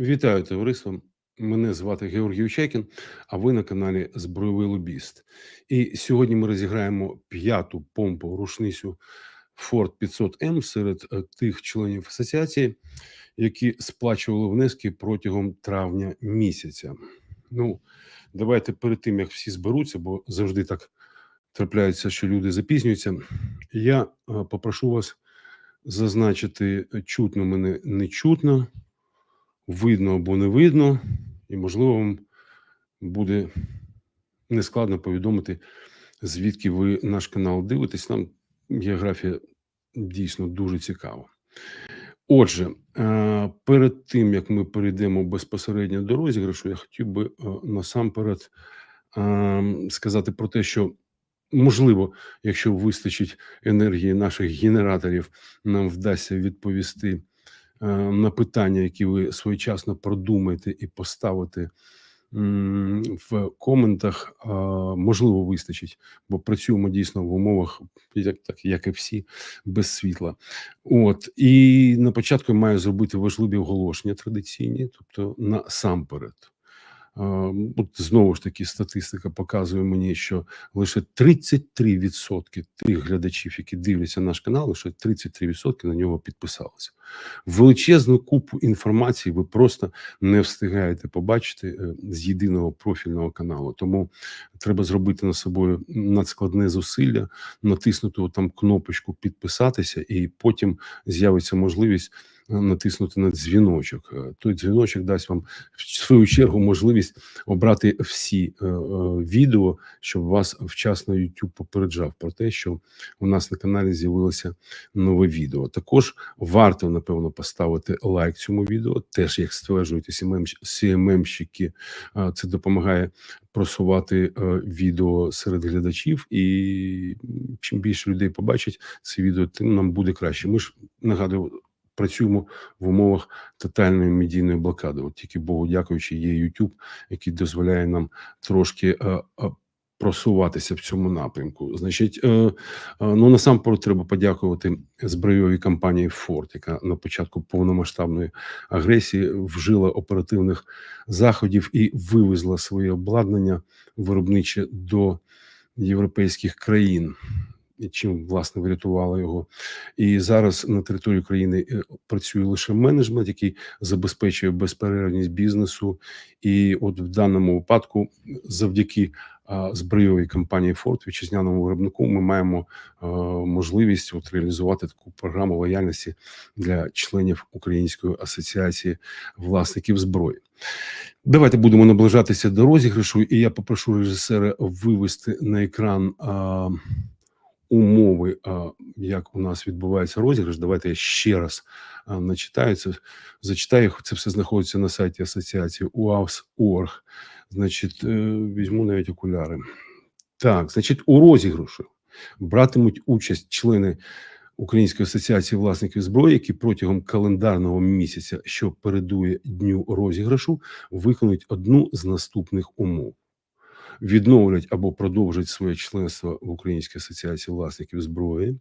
Вітаю товариство. Мене звати Георгій Учекін, а ви на каналі Збройовий Лобіст. І сьогодні ми розіграємо п'яту помпу рушницю Ford 500M серед е, тих членів асоціації, які сплачували внески протягом травня місяця. Ну, давайте перед тим як всі зберуться, бо завжди так трапляється, що люди запізнюються. Я е, попрошу вас зазначити, е, чутно мене не чутно видно або не видно, і, можливо, вам буде нескладно повідомити, звідки ви наш канал дивитесь. Нам географія дійсно дуже цікава. Отже, е, перед тим як ми перейдемо безпосередньо до розіграшу, я хотів би е, насамперед е, сказати про те, що можливо, якщо вистачить енергії наших генераторів, нам вдасться відповісти на питання, які ви своєчасно продумаєте і поставите в коментах, можливо, вистачить, бо працюємо дійсно в умовах, як так як і всі, без світла. От і на початку я маю зробити важливі оголошення традиційні, тобто насамперед. От знову ж таки статистика показує мені, що лише 33% тих глядачів, які дивляться наш канал, лише 33% на нього підписалися. Величезну купу інформації ви просто не встигаєте побачити е, з єдиного профільного каналу. Тому треба зробити на собою надскладне зусилля, натиснути там кнопочку підписатися, і потім з'явиться можливість натиснути на дзвіночок. Е, той дзвіночок дасть вам в свою чергу можливість обрати всі е, е, відео, щоб вас вчасно YouTube попереджав про те, що у нас на каналі з'явилося нове відео. Також варто напевно поставити лайк цьому відео. Теж як стверджують CMM-щики, це допомагає. Просувати відео серед глядачів, і чим більше людей побачить це відео, тим нам буде краще. Ми ж нагадую, працюємо в умовах тотальної медійної блокади. От тільки Богу, дякуючи, є YouTube, який дозволяє нам трошки. Е, е, просуватися в цьому напрямку, значить, е, ну насамперед треба подякувати збройовій компанії Форд, яка на початку повномасштабної агресії вжила оперативних заходів і вивезла своє обладнання виробниче до європейських країн чим власне врятувала його. І зараз на території України е, працює лише менеджмент, який забезпечує безперервність бізнесу. І от в даному випадку, завдяки збройовій компанії Форд вітчизняному виробнику, ми маємо можливість от реалізувати таку програму лояльності для членів Української асоціації власників зброї. Давайте будемо наближатися до розіграшу, і я попрошу режисера вивести на екран умови, як у нас відбувається розіграш. Давайте я ще раз начитаю це. Зачитаю, це все знаходиться на сайті асоціації UAVS.org. Значить, е, візьму навіть окуляри. Так, значить, у розіграшу братимуть участь члени Української асоціації власників зброї, які протягом календарного місяця, що передує дню розіграшу, виконують одну з наступних умов відновлять або продовжать своє членство в Українській асоціації власників зброї,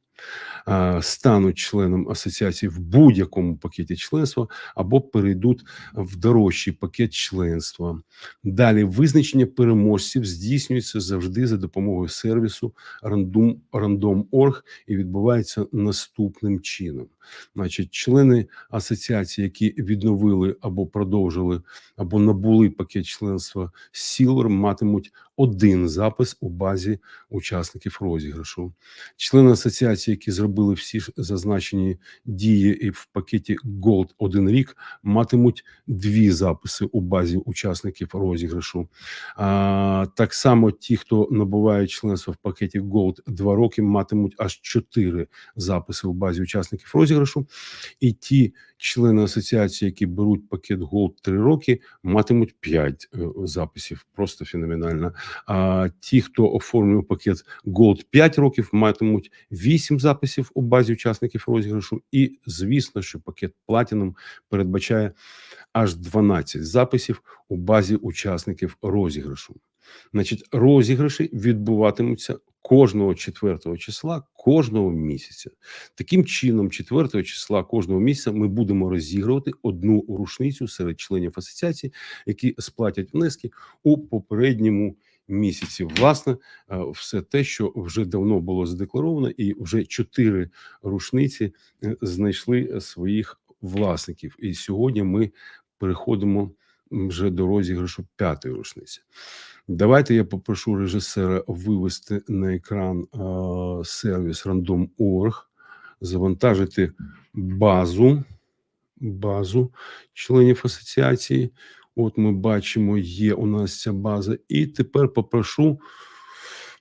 стануть членом асоціації в будь-якому пакеті членства, або перейдуть в дорожчий пакет членства. Далі визначення переможців здійснюється завжди за допомогою сервісу Random.org і відбувається наступним чином. Значить, члени асоціації, які відновили або продовжили, або набули пакет членства Silver, матимуть один запис у базі учасників розіграшу. Члени асоціації, які зробили всі зазначені дії і в пакеті Gold один рік, матимуть дві записи у базі учасників розіграшу. А, Так само ті, хто набуває членство в пакеті Gold два роки, матимуть аж чотири записи у базі учасників розіграшу, і ті члени асоціації, які беруть пакет Gold 3 роки, матимуть 5 е, записів. Просто феноменально. А ті, хто оформив пакет Gold 5 років, матимуть 8 записів у базі учасників розіграшу. І звісно, що пакет Platinum передбачає аж 12 записів у базі учасників розіграшу. Значить, розіграші відбуватимуться кожного 4 числа кожного місяця. Таким чином, 4 числа кожного місяця ми будемо розігрувати одну рушницю серед членів асоціації, які сплатять внески у попередньому місяці. Власне, е, все те, що вже давно було задекларовано, і вже чотири рушниці е, знайшли своїх власників. І сьогодні ми переходимо вже до розіграшу п'ятої рушниці. Давайте я попрошу режисера вивести на екран е, сервіс Random.org, завантажити базу, базу членів асоціації. От ми бачимо, є у нас ця база. І тепер попрошу.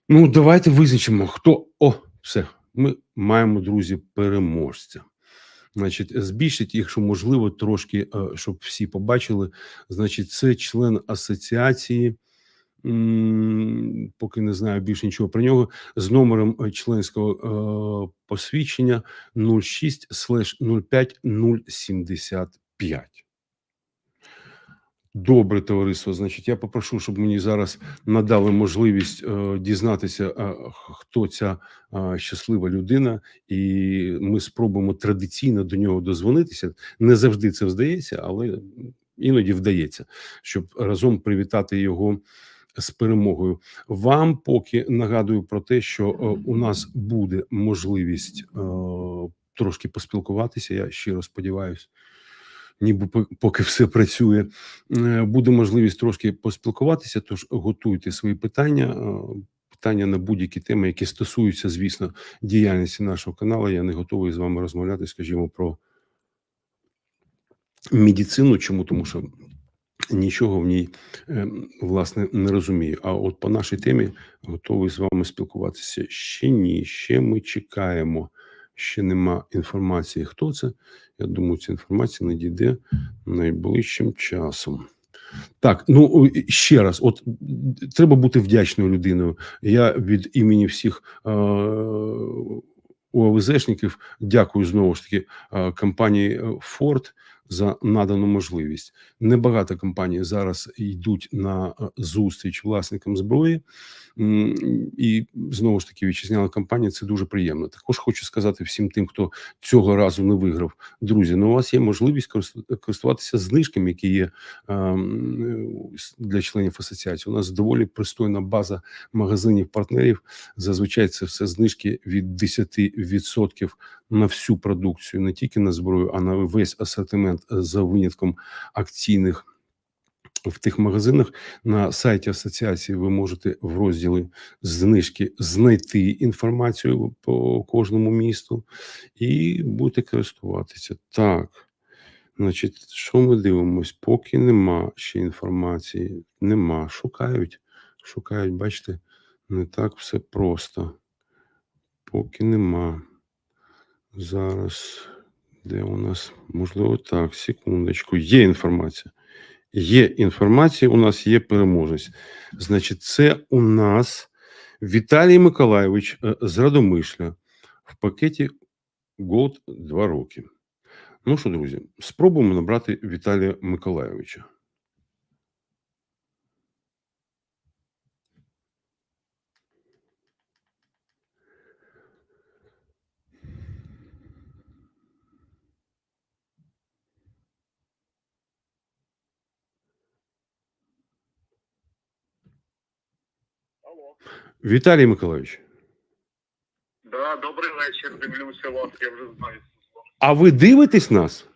Ну, давайте визначимо, хто. О, все. Ми маємо, друзі, переможця. Значить, збільшить, якщо можливо, трошки, е, щоб всі побачили. Значить, це член асоціації. Поки не знаю більше нічого про нього, з номером е, членського е, посвідчення 06 05 075. Добре, товариство. Значить, я попрошу, щоб мені зараз надали можливість е, дізнатися, е, хто ця е, щаслива людина, і ми спробуємо традиційно до нього дозвонитися. Не завжди це вдається, але іноді вдається, щоб разом привітати його з перемогою. Вам поки нагадую про те, що е, у нас буде можливість е, трошки поспілкуватися. Я щиро сподіваюся ніби по- поки все працює. Е, Буде можливість трошки поспілкуватися. Тож готуйте свої питання. е, Питання на будь-які теми, які стосуються, звісно, діяльності нашого каналу. Я не готовий з вами розмовляти, скажімо, про медицину. Чому? Тому що нічого в ній е, власне не розумію. А от по нашій темі готовий з вами спілкуватися. Ще ні, ще ми чекаємо. Ще нема інформації, хто це. Я думаю, ця інформація надійде найближчим часом. Так, ну ще раз, от треба бути вдячною людиною. Я від імені всіх е- УАВЗшників дякую знову ж таки е, компанії е, Ford за надану можливість. Небагато компаній зараз йдуть на е, зустріч власникам зброї, і знову ж таки вітчизняна компанія. Це дуже приємно. Також хочу сказати всім тим, хто цього разу не виграв. Друзі, ну у вас є можливість корис- користуватися знижками, які є ем, е, для членів асоціації. У нас доволі пристойна база магазинів партнерів. Зазвичай це все знижки від 10% на всю продукцію, не тільки на зброю, а на весь асортимент е, за винятком акційних. В тих магазинах на сайті асоціації ви можете в розділі знижки знайти інформацію по кожному місту і будете користуватися. Так, значить, що ми дивимось? Поки нема ще інформації, нема. Шукають, шукають, бачите, не так все просто. Поки нема. Зараз, де у нас? Можливо, так, секундочку. Є інформація. Є інформація, у нас є переможець. Значить, це у нас Віталій Миколайович е, з Радомишля в пакеті Gold 2 роки. Ну що, друзі, спробуємо набрати Віталія Миколайовича. Віталій Миколайович, Да, добрий вечір. Дивлюся вас, я вже знаю. а ви дивитесь нас?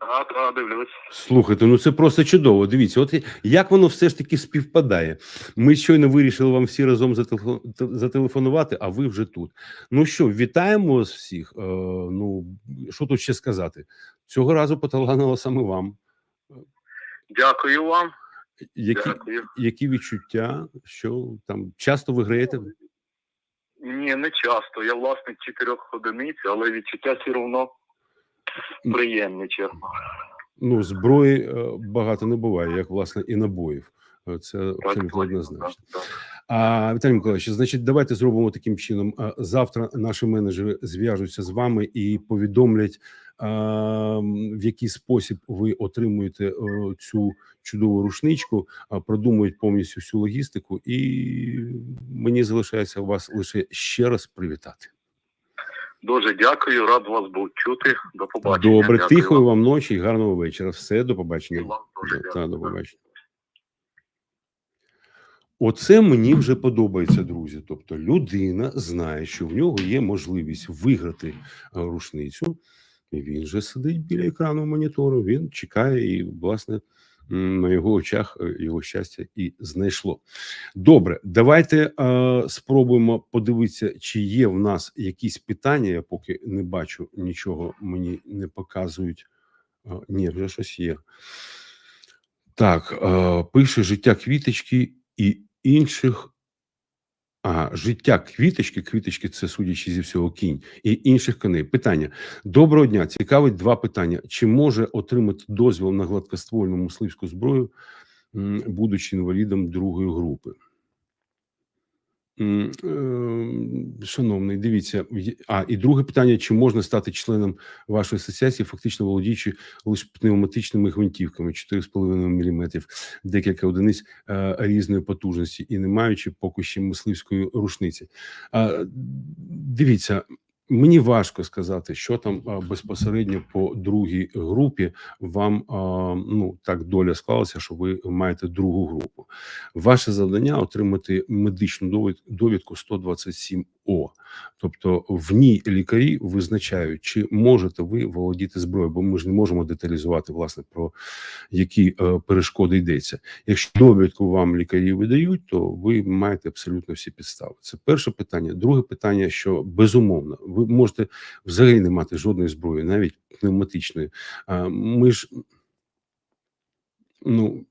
Да, да, дивлюсь. Слухайте, ну це просто чудово. Дивіться, от як воно все ж таки співпадає. Ми щойно вирішили вам всі разом зателефонувати, а ви вже тут. Ну що, вітаємо вас всіх. Е, ну що тут ще сказати? Цього разу поталанило саме вам. Дякую вам. Які, Дякую. які відчуття? Що там часто ви граєте? Ні, не часто. Я власник чотирьох одиниць, але відчуття все одно приємне, чесно. Ну, зброї е, багато не буває, як власне і набоїв. Е, Це абсолютно однозначно. А Віталій Миколаївич, значить, давайте зробимо таким чином. Завтра наші менеджери зв'яжуться з вами і повідомлять в який спосіб ви отримуєте цю чудову рушничку, продумують повністю всю логістику, і мені залишається вас лише ще раз привітати. Дуже дякую, рад вас був чути. До побачення. Добре, Дякую тихої вам. ночі і гарного вечора. Все, до побачення. вам дякую. та, до побачення. Оце мені вже подобається, друзі. Тобто людина знає, що в нього є можливість виграти е, рушницю, він же сидить біля екрану монітору. Він чекає, і, власне, на його очах е, його щастя і знайшло. Добре, давайте е, спробуємо подивитися, чи є в нас якісь питання. Я поки не бачу нічого, мені не показують. Е, ні, вже щось є. Так, е, пише життя квіточки і інших. А, життя квіточки, квіточки це судячи зі всього кінь і інших коней. Питання доброго дня. Цікавить два питання: чи може отримати дозвіл на гладкоствольну мисливську зброю, будучи інвалідом другої групи? Е, Шановний, дивіться, а і друге питання: чи можна стати членом вашої асоціації, фактично володіючи лише пневматичними гвинтівками 4,5 мм, декілька одиниць е, різної потужності і не маючи поки ще мисливської рушниці? Дивіться. Мені важко сказати, що там безпосередньо по другій групі вам ну так доля склалася, що ви маєте другу групу. Ваше завдання отримати медичну довід- довідку 127 О, тобто в ній лікарі визначають, чи можете ви володіти зброєю, бо ми ж не можемо деталізувати власне про які е, перешкоди йдеться. Якщо довідку вам лікарі видають, то ви маєте абсолютно всі підстави. Це перше питання. Друге питання, що безумовно, ви можете взагалі не мати жодної зброї, навіть пневматичної. А ми ж ну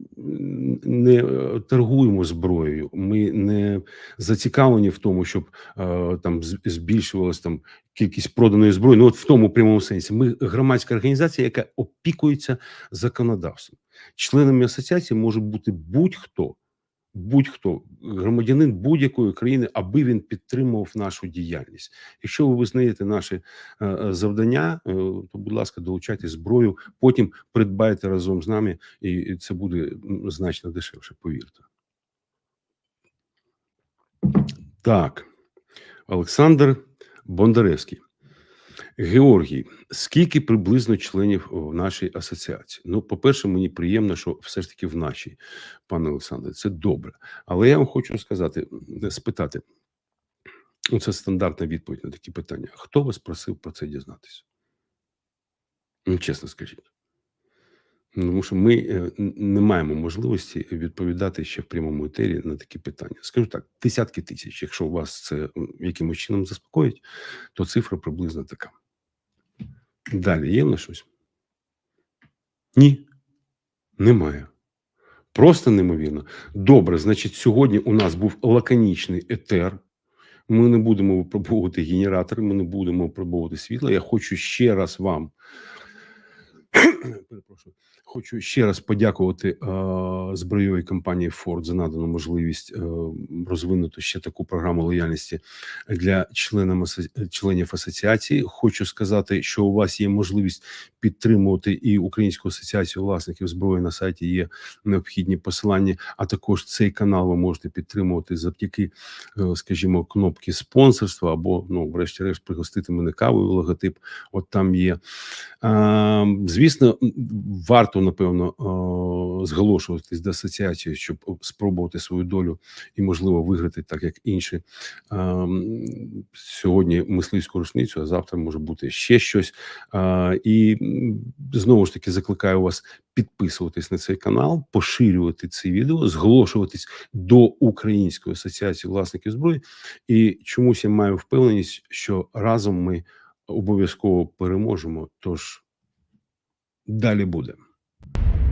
не е, торгуємо зброєю. Ми не зацікавлені в тому, щоб е, там збільшувалась там кількість проданої зброї. Ну от в тому прямому сенсі. Ми громадська організація, яка опікується законодавством. Членами асоціації може бути будь-хто, будь-хто громадянин будь-якої країни, аби він підтримував нашу діяльність. Якщо ви визнаєте наші е, е, завдання, е, то будь ласка, долучайте зброю, потім придбайте разом з нами, і і це буде значно дешевше. Повірте. Так, Олександр Бондаревський. Георгій, скільки приблизно членів в нашій асоціації? Ну, по-перше, мені приємно, що все ж таки в нашій, пане Олександре, це добре. Але я вам хочу сказати, спитати: ну, це стандартна відповідь на такі питання. Хто вас просив про це дізнатися? Ну, чесно скажіть. Ну, Тому що ми е, не маємо можливості відповідати ще в прямому етері на такі питання. Скажу так, десятки тисяч. Якщо вас це якимось чином заспокоїть, то цифра приблизно така. Далі є в нас щось? Ні, немає. Просто неймовірно. Добре, значить, сьогодні у нас був лаконічний етер. Ми не будемо випробовувати генератори, ми не будемо випробовувати світло. Я хочу ще раз вам. Хочу ще раз подякувати е, збройовій компанії Ford за надану можливість е, розвинути ще таку програму лояльності для членам членів асоціації. Хочу сказати, що у вас є можливість підтримувати і Українську асоціацію власників зброї на сайті. Є необхідні посилання. А також цей канал ви можете підтримувати завдяки, е, скажімо, кнопки спонсорства або ну, врешті-решт, пригостити мене кавою. Логотип, от там є. А, звісно, варто напевно зголошуватись до асоціації, щоб спробувати свою долю і, можливо, виграти так, як інші. Сьогодні мисливську рушницю, а завтра може бути ще щось. І знову ж таки закликаю вас підписуватись на цей канал, поширювати ці відео, зголошуватись до Української асоціації власників зброї. І чомусь я маю впевненість, що разом ми обов'язково переможемо. Тож далі буде. you